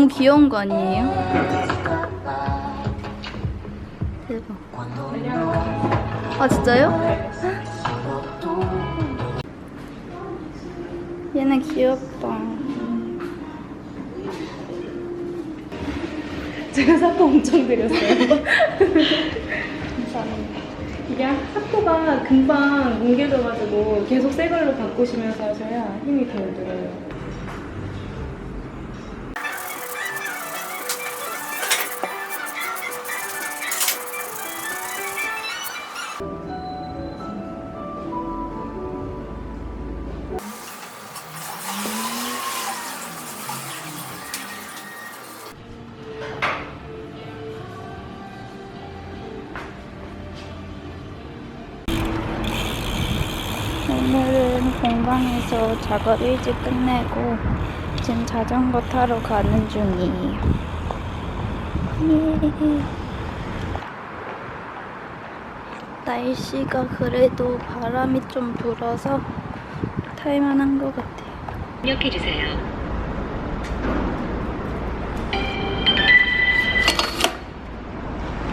너무 귀여운 거 아니에요? 대박. 아 진짜요? 얘는 귀엽다. 제가 사포 엄청 드렸어요. 감사합니다. 이게 사포가 금방 뭉개져가지고 계속 새 걸로 바꾸시면서 하셔야 힘이 덜 들어요. 오늘은 공방에서 작업 일찍 끝내고 지금 자전거 타러 가는 중이에요. 예. 날씨가 그래도 바람이 좀 불어서 탈만한 것 같아요. 입력해주세요.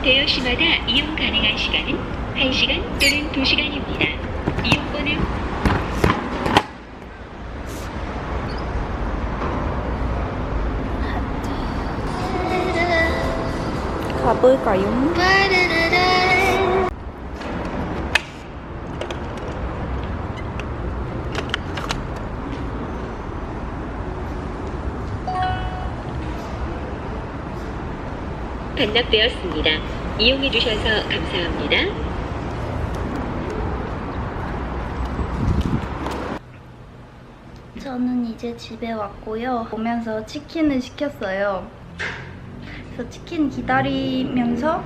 대여시마다 이용 가능한 시간은 1시간 또는 2시간입니다. 이용권을 가 볼까요? 반납되었습니다. 이용해 주셔서 감사합니다. 저는 이제 집에 왔고요. 오면서 치킨을 시켰어요. 그래서 치킨 기다리면서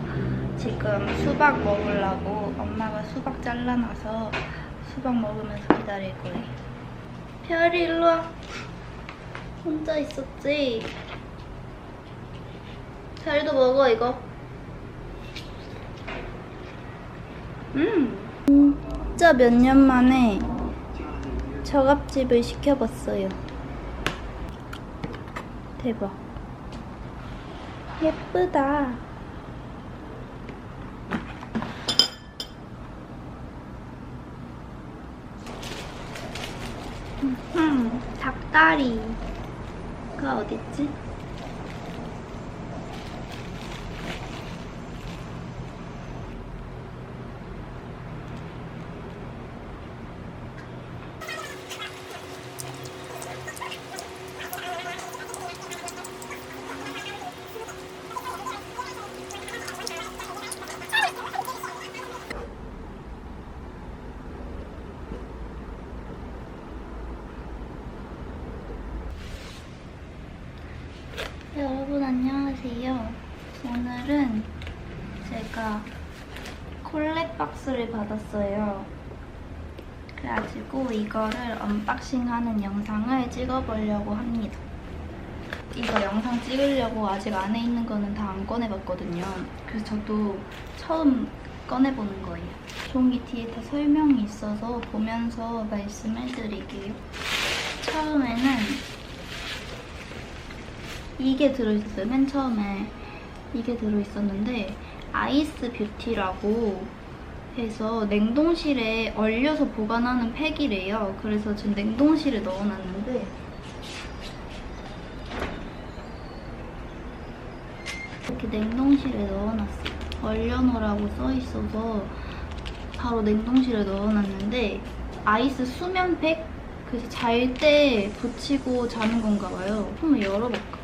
지금 수박 먹으려고 엄마가 수박 잘라놔서 수박 먹으면서 기다릴 거예요. 별이 일로 와. 혼자 있었지? 별도 먹어 이거. 음. 진짜 몇 년 만에 저갑집을 시켜봤어요. 대박. 예쁘다. 음, 닭다리가 어딨지? 여러분 안녕하세요. 오늘은 제가 콜렉 박스를 받았어요. 그래가지고 이거를 언박싱하는 영상을 찍어보려고 합니다. 이거 영상 찍으려고 아직 안에 있는 거는 다 안 꺼내봤거든요. 그래서 저도 처음 꺼내보는 거예요. 종이 뒤에 다 설명이 있어서 보면서 말씀을 드릴게요. 처음에는 이게 들어있었어요. 맨 처음에 이게 들어있었는데 아이스 뷰티라고 해서 냉동실에 얼려서 보관하는 팩이래요. 그래서 지금 냉동실에 넣어놨는데 이렇게 냉동실에 넣어놨어요. 얼려놓으라고 써있어서 바로 냉동실에 넣어놨는데 아이스 수면 팩? 그래서 잘 때 붙이고 자는 건가 봐요. 한번 열어볼까?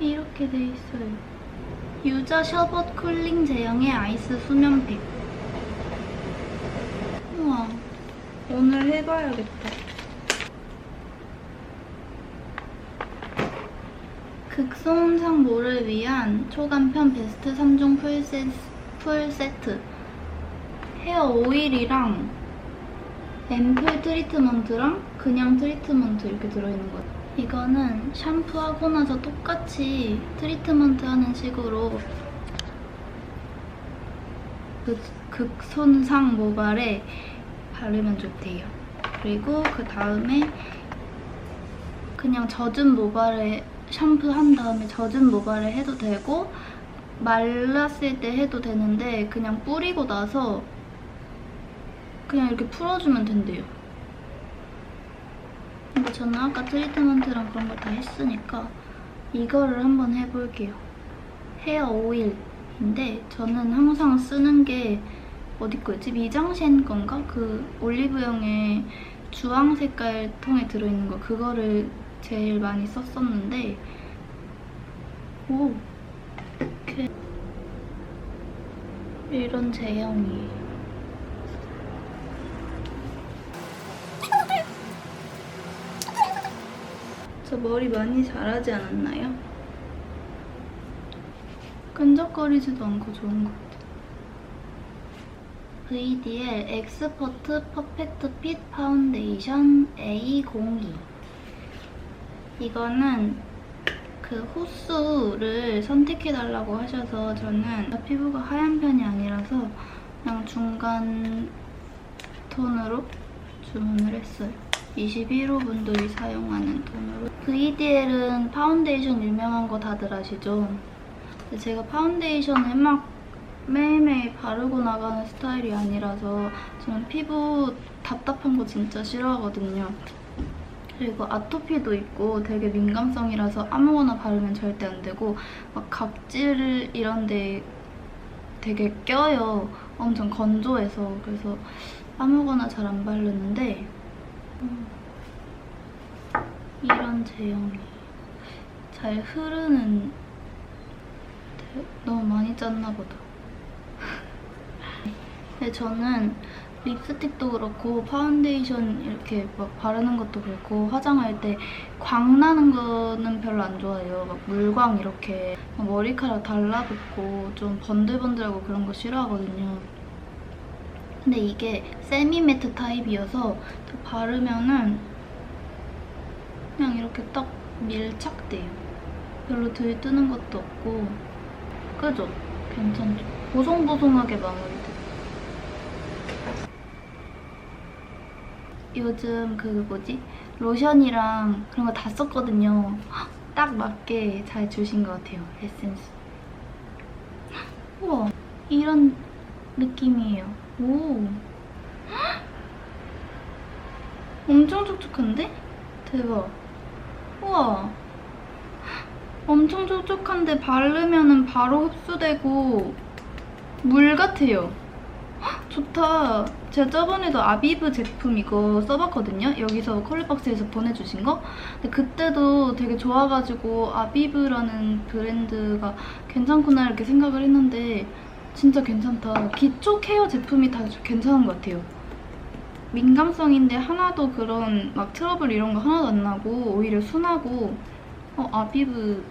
이렇게 돼 있어요. 유자 셔벗 쿨링 제형의 아이스 수면팩. 우와, 오늘 해봐야겠다. 극소음상모를 위한 초간편 베스트 3종 풀세, 풀 세트. 헤어 오일이랑 앰플 트리트먼트랑 그냥 트리트먼트 이렇게 들어있는 거예요. 이거는 샴푸하고 나서 똑같이 트리트먼트 하는 식으로 그 극손상 모발에 바르면 좋대요. 그리고 그 다음에 그냥 젖은 모발에 샴푸한 다음에 젖은 모발에 해도 되고 말랐을 때 해도 되는데 그냥 뿌리고 나서 그냥 이렇게 풀어주면 된대요. 저는 아까 트리트먼트랑 그런 걸다 했으니까 이거를 한번 해볼게요. 헤어 오일인데 저는 항상 쓰는 게 어디 거였지? 미장센 건가? 그 올리브영의 주황 색깔 통에 들어있는 거 그거를 제일 많이 썼었는데 오 이렇게 이런 제형이에요. 저 머리 많이 자라지 않았나요? 끈적거리지도 않고 좋은 것 같아요. VDL 엑스퍼트 퍼펙트 핏 파운데이션 A02 이거는 그 호수를 선택해달라고 하셔서 저는 피부가 하얀 편이 아니라서 그냥 중간 톤으로 주문을 했어요. 21호 분들이 사용하는 톤으로. VDL은 파운데이션 유명한 거 다들 아시죠? 제가 파운데이션을 막 매일매일 바르고 나가는 스타일이 아니라서 저는 피부 답답한 거 진짜 싫어하거든요. 그리고 아토피도 있고 되게 민감성이라서 아무거나 바르면 절대 안 되고 막 각질 이런 데 되게 껴요. 엄청 건조해서 그래서 아무거나 잘 안 바르는데 음, 이런 제형이 잘 흐르는 데- 너무 많이 짰나 보다. 근데 저는 립스틱도 그렇고 파운데이션 이렇게 막 바르는 것도 그렇고 화장할 때 광 나는 거는 별로 안 좋아해요. 막 물광 이렇게 막 머리카락 달라붙고 좀 번들번들하고 그런 거 싫어하거든요. 근데 이게 세미 매트 타입이어서 바르면은 그냥 이렇게 딱 밀착돼요. 별로 들뜨는 것도 없고 그죠? 괜찮죠? 보송보송하게 마무리돼. 요즘 그 뭐지? 로션이랑 그런 거 다 썼거든요. 헉, 딱 맞게 잘 주신 것 같아요, 에센스. 헉, 우와, 이런 느낌이에요. 오. 헉, 엄청 촉촉한데? 대박. 우와. 헉, 엄청 촉촉한데 바르면은 바로 흡수되고 물 같아요. 헉, 좋다. 제가 저번에도 아비브 제품 이거 써봤거든요. 여기서 컬러박스에서 보내주신 거. 근데 그때도 되게 좋아가지고 아비브라는 브랜드가 괜찮구나 이렇게 생각을 했는데 진짜 괜찮다. 기초 케어 제품이 다 괜찮은 것 같아요. 민감성인데 하나도 그런 막 트러블 이런 거 하나도 안 나고 오히려 순하고 어 아비브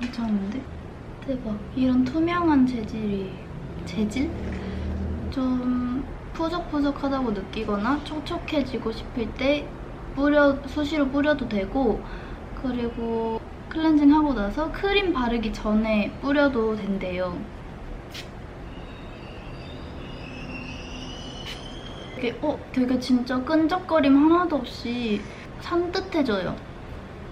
괜찮은데? 대박. 이런 투명한 재질이 재질? 좀 푸석푸석하다고 느끼거나 촉촉해지고 싶을 때 뿌려 수시로 뿌려도 되고 그리고 클렌징 하고 나서 크림 바르기 전에 뿌려도 된대요. 이게 어 되게 진짜 끈적거림 하나도 없이 산뜻해져요.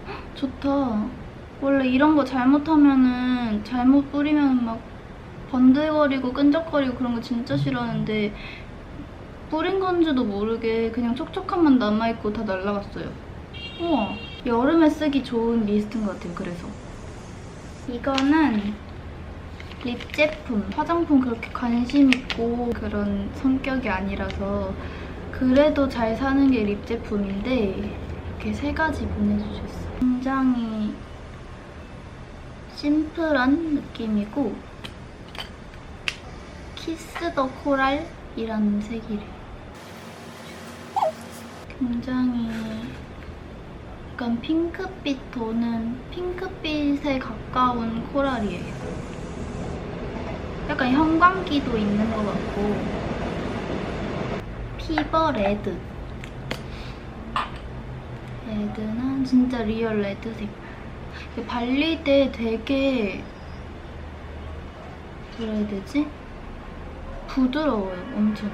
헉, 좋다. 원래 이런 거 잘못하면은 잘못 뿌리면 막 번들거리고 끈적거리고 그런 거 진짜 싫어하는데 뿌린 건지도 모르게 그냥 촉촉함만 남아있고 다 날라갔어요. 우와 여름에 쓰기 좋은 미스트인 것 같아요 그래서 이거는 립 제품 화장품 그렇게 관심 있고 그런 성격이 아니라서 그래도 잘 사는 게 립 제품인데 이렇게 세 가지 보내주셨어요. 굉장히 심플한 느낌이고 키스 더 코랄이라는 색이래요. 굉장히 약간 핑크빛 도는 핑크빛에 가까운 코랄이에요. 약간 형광기도 있는 것 같고 피버 레드 레드는 진짜 리얼 레드색 이게 발릴 때 되게 뭐라 해야 되지? 부드러워요, 엄청.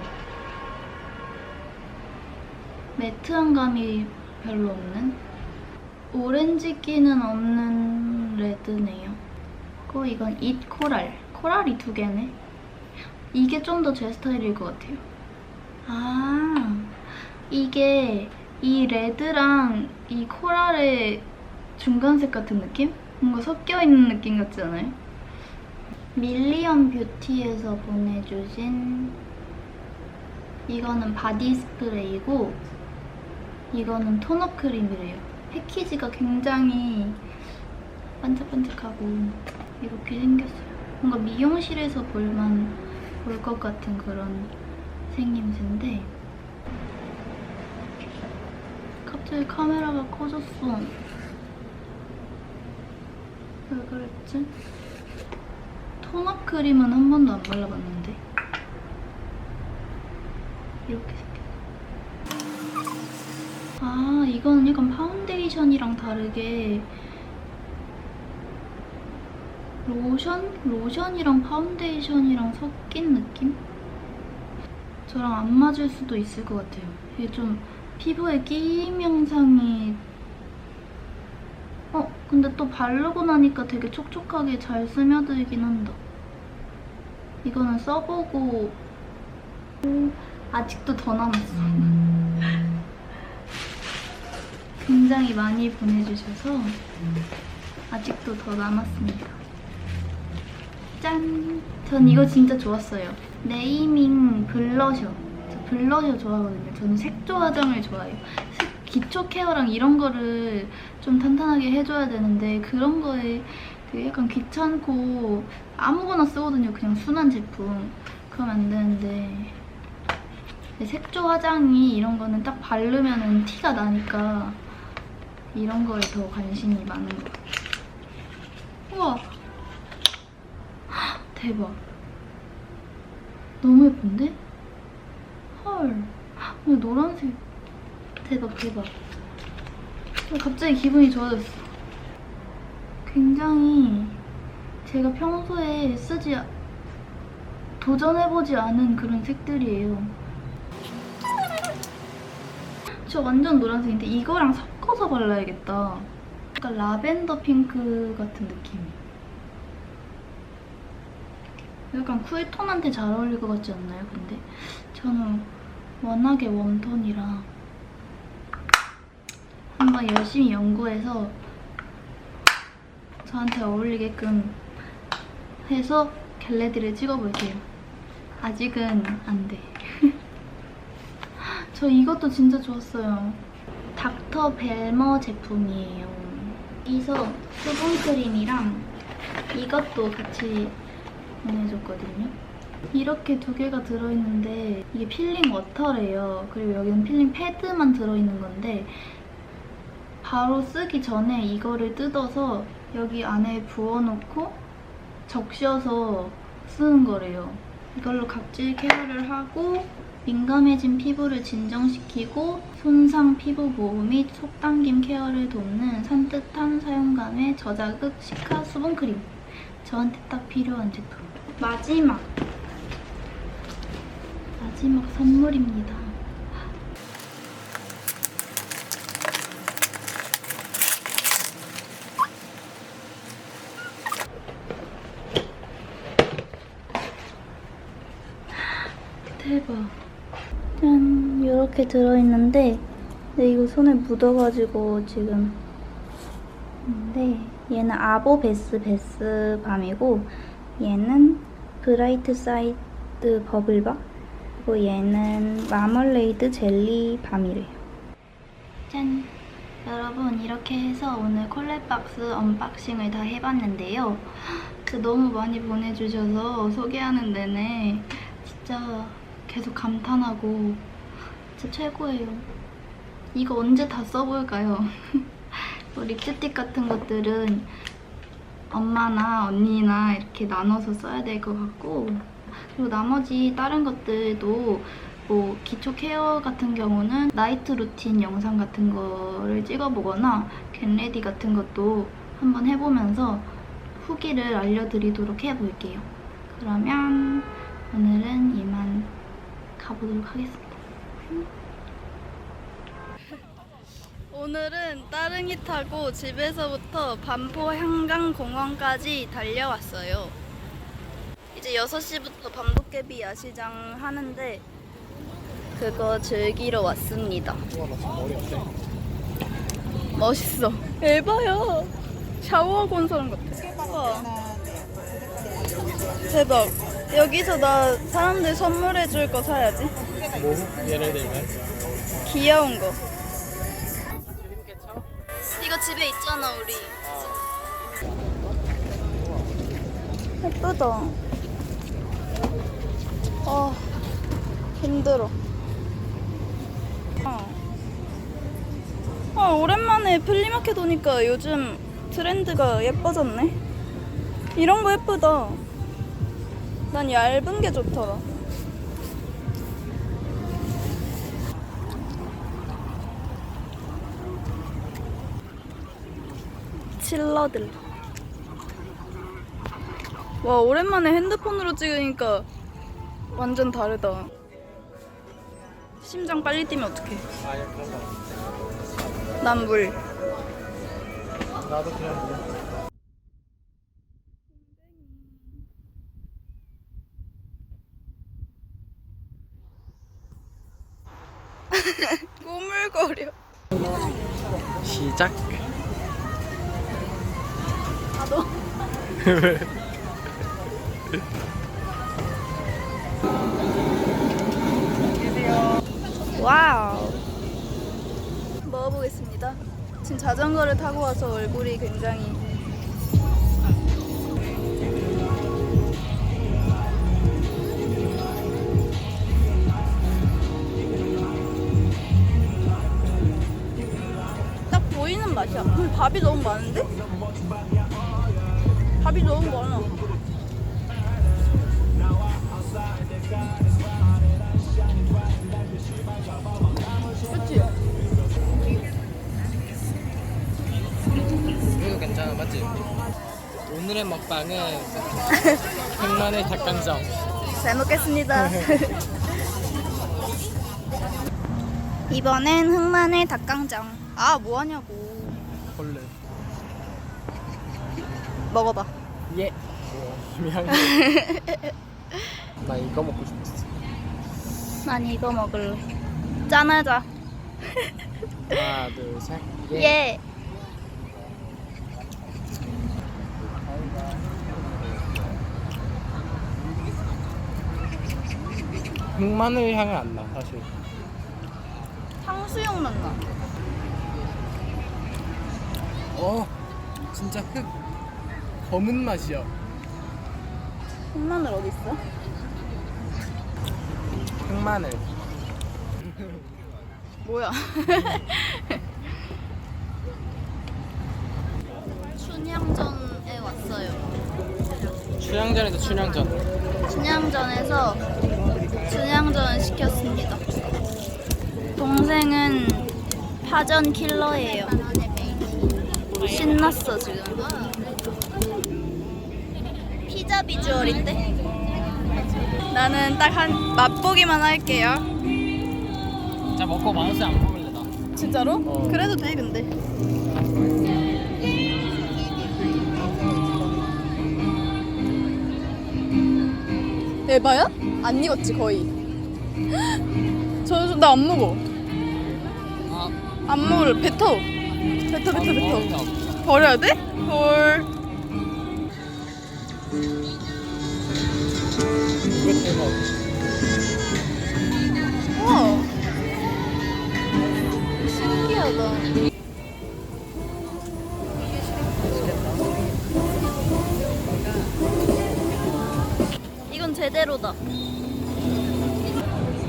매트한 감이 별로 없는? 오렌지기는 없는 레드네요. 그리고 이건 잇 코랄. 코랄이 두 개네. 이게 좀 더 제 스타일일 것 같아요. 아, 이게 이 레드랑 이 코랄의 중간색 같은 느낌? 뭔가 섞여 있는 느낌 같지 않아요? 밀리언 뷰티에서 보내주신 이거는 바디 스프레이고 이거는 토너 크림이래요. 패키지가 굉장히 반짝반짝하고 이렇게 생겼어요. 뭔가 미용실에서 볼만 볼 것 같은 그런 생김새인데 갑자기 카메라가 커졌어. 왜 그랬지? 토너 크림은 한 번도 안 발라봤는데 이렇게 생겼어. 아, 이거는 약간 파운데이션이랑 다르게 로션? 로션이랑 파운데이션이랑 섞인 느낌? 저랑 안 맞을 수도 있을 것 같아요. 이게 좀 피부에 끼임 영상이 어, 근데 또 바르고 나니까 되게 촉촉하게 잘 스며들긴 한다. 이거는 써보고 오, 아직도 더 남았어. 굉장히 많이 보내주셔서 아직도 더 남았습니다. 짠! 전 이거 진짜 좋았어요. 네이밍 블러셔. 저 블러셔 좋아하거든요. 저는 색조 화장을 좋아해요. 색- 기초 케어랑 이런 거를 좀 탄탄하게 해줘야 되는데 그런 거에 되게 약간 귀찮고 아무거나 쓰거든요. 그냥 순한 제품. 그러면 안 되는데 색조 화장이 이런 거는 딱 바르면은 티가 나니까 이런 거에 더 관심이 많은 것 같아요. 우와! 헉, 대박. 너무 예쁜데? 헐. 헉, 이 노란색. 대박, 대박. 갑자기 기분이 좋아졌어. 굉장히 제가 평소에 쓰지, 아- 도전해보지 않은 그런 색들이에요. 저 완전 노란색인데 이거랑 섞어서 발라야겠다. 약간 라벤더 핑크 같은 느낌. 약간 쿨톤한테 잘 어울릴 것 같지 않나요? 근데 저는 워낙에 웜톤이라 한번 열심히 연구해서 저한테 어울리게끔 해서 겟레디를 찍어볼게요. 아직은 안 돼. 저 이것도 진짜 좋았어요. 닥터 벨머 제품이에요. 이서 수분크림이랑 이것도 같이 보내줬거든요. 이렇게 두 개가 들어있는데 이게 필링 워터래요. 그리고 여기는 필링 패드만 들어있는 건데 바로 쓰기 전에 이거를 뜯어서 여기 안에 부어놓고 적셔서 쓰는 거래요. 이걸로 각질 케어를 하고 민감해진 피부를 진정시키고 손상 피부 보호 및 속당김 케어를 돕는 산뜻한 사용감의 저자극 시카 수분크림. 저한테 딱 필요한 제품. 마지막. 마지막 선물입니다. 대박. 짠, 이렇게 들어있는데, 근데 이거 손에 묻어가지고 지금. 근데 얘는 아보 베스 베스 밤이고, 얘는 브라이트 사이드 버블밤, 그리고 얘는 마멀레이드 젤리 밤이래요. 짠. 여러분 이렇게 해서 오늘 콜레박스 언박싱을 다 해봤는데요. 진짜 너무 많이 보내주셔서 소개하는 내내 진짜 계속 감탄하고 진짜 최고예요. 이거 언제 다 써볼까요? 뭐 립스틱 같은 것들은 엄마나 언니나 이렇게 나눠서 써야 될 것 같고 그리고 나머지 다른 것들도 뭐 기초 케어 같은 경우는 나이트 루틴 영상 같은 거를 찍어보거나 겟레디 같은 것도 한번 해보면서 후기를 알려드리도록 해볼게요. 그러면 오늘은 이만 가보도록 하겠습니다. 오늘은 따릉이 타고 집에서부터 반포 한강공원까지 달려왔어요. 이제 6시부터 밤도깨비 야시장 하는데 그거 즐기러 왔습니다. 멋있어. 에바야. 샤워하고 사람 같아. 우와. 대박. 여기서 나 사람들 선물해 줄 거 사야지. 뭐? 예를 들면? 귀여운 거. 이거 집에 있잖아, 우리. 예쁘다. 아, 힘들어. 아. 아, 오랜만에 플리마켓 오니까 요즘 트렌드가 예뻐졌네. 이런 거 예쁘다. 난 얇은 게 좋더라. 칠러들. 와, 오랜만에 핸드폰으로 찍으니까 완전 다르다. 심장 빨리 뛰면 어떡해. 아예 그런 거 없어. 난 물. 나도 그냥 꾸물거려. 시작. 아, 너. 와우. 먹어보겠습니다. 지금 자전거를 타고 와서 얼굴이 굉장히 딱 보이는 맛이야. 밥이 너무 많은데? 밥이 너무 많아. 그치? 이거 괜찮아 맞지? 오늘의 먹방은 백만의 닭강정. 잘 먹겠습니다. 이번엔 흑마늘 닭강정. 아, 뭐 하냐고. 벌레. 먹어봐. 예. 미안해. 나 이거 먹고 싶었어. 난 이거 먹을래. 짠하자. 하나 둘 셋. 예. 흑마늘 향이 안나 사실. 탕수육 맛 나. 어 진짜 흑 검은 맛이야. 흑마늘 어디 있어? 흑마늘. 뭐야? 춘향전에 왔어요. 춘향전에서 춘향전. 춘향전에서 춘향전 시켰습니다. 동생은 파전 킬러예요. 신났어 지금. 피자 비주얼인데? 나는 딱 한 맛보기만 할게요. 진짜 먹고 맛없이 안 먹을래 나. 진짜로? 어. 그래도 돼 근데. 에바야? 안 익었지 거의. 저나 안 먹어. 아. 안 먹을 뱉어. 뱉어 뱉어 뱉어. 버려야 돼? 헐. 대박. 우와. 신기하다. 이건 제대로다.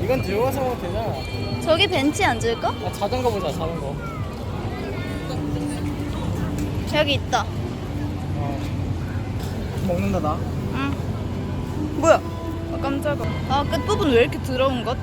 이건 들고 가서 먹어도 되잖아. 저기 벤치 앉을까? 아, 자전거 보자 자전거. 여기 있다. 어. 먹는다 나. 응. 뭐야? 아 깜짝아. 아 끝부분 왜 이렇게 더러운 것?